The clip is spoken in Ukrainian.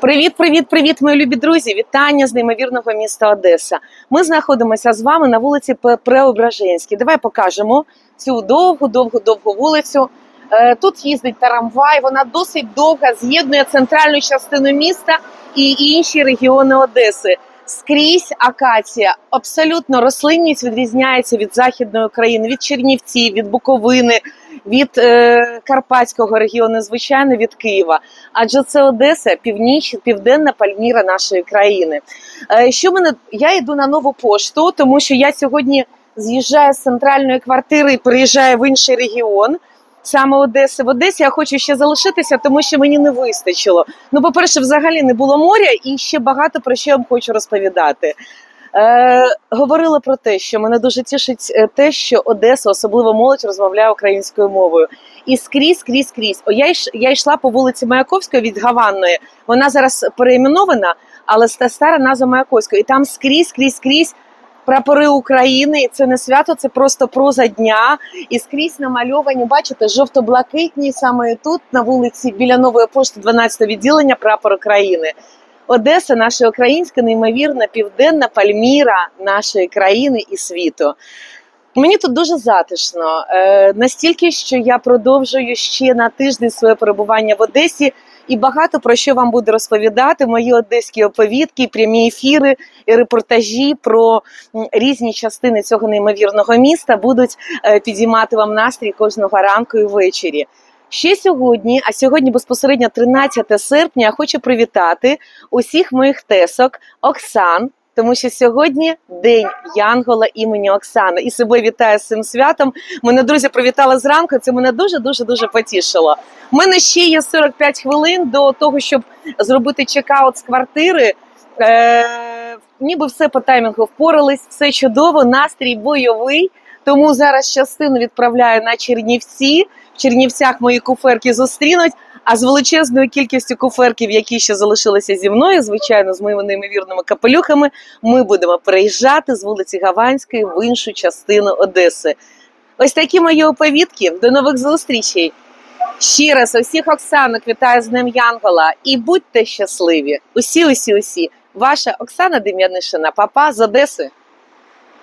Привіт, привіт, привіт, мої любі друзі! Вітання з неймовірного міста Одеса. Ми знаходимося з вами на вулиці Преображенській. Давай покажемо цю довгу, довгу, довгу вулицю. Е, Тут їздить трамвай, вона досить довга, з'єднує центральну частину міста і інші регіони Одеси. Скрізь акація. Абсолютно рослинність відрізняється від західної України, від Чернівців, від Буковини, від е, Карпатського регіону, звичайно, від Києва. Адже це Одеса, північ, південна Пальміра нашої країни. Е, що мене я йду на нову пошту, тому що я сьогодні з'їжджаю з центральної квартири і переїжджаю в інший регіон. Саме Одеси в Одесі я хочу ще залишитися, тому що мені не вистачило. Ну, по-перше, взагалі не було моря, і ще багато про що я вам хочу розповідати. Е, говорила про те, що мене дуже тішить е, те, що Одеса, особливо молодь, розмовляє українською мовою. І скрізь, скрізь, скрізь. О, я, йш, я йшла по вулиці Маяковської від Гаванної. Вона зараз переіменована, але ста- стара назва Маяковської. І там скрізь, скрізь, скрізь прапори України. Це не свято, це просто проза дня. І скрізь намальовані, бачите, жовто-блакитні саме тут, на вулиці біля нової пошти, 12 відділення прапор України. Одеса, наша українська, неймовірна, південна Пальміра нашої країни і світу. Мені тут дуже затишно, е, настільки, що я продовжую ще на тиждень своє перебування в Одесі, і багато про що вам буду розповідати. Мої одеські оповідки, прямі ефіри і репортажі про різні частини цього неймовірного міста будуть е, підіймати вам настрій кожного ранку і ввечері. Ще сьогодні, а сьогодні безпосередньо 13 серпня, я хочу привітати усіх моїх тесок Оксан, тому що сьогодні день Янгола імені Оксани. І себе вітаю з цим святом. Мене друзі привітали зранку. Це мене дуже дуже дуже потішило. У мене ще є 45 хвилин до того, щоб зробити чекаут з квартири. Е, ніби все по таймінгу впорались, все чудово, настрій бойовий. Тому зараз частину відправляю на Чернівці. В Чернівцях мої куферки зустрінуть. А з величезною кількістю куферків, які ще залишилися зі мною, звичайно, з моїми неймовірними капелюхами, ми будемо переїжджати з вулиці Гаванської в іншу частину Одеси. Ось такі мої оповідки. До нових зустрічей. Ще раз усіх Оксанок вітаю з Днем Янгола і будьте щасливі. Усі, усі, усі. Ваша Оксана Дем'янишина, папа з Одеси.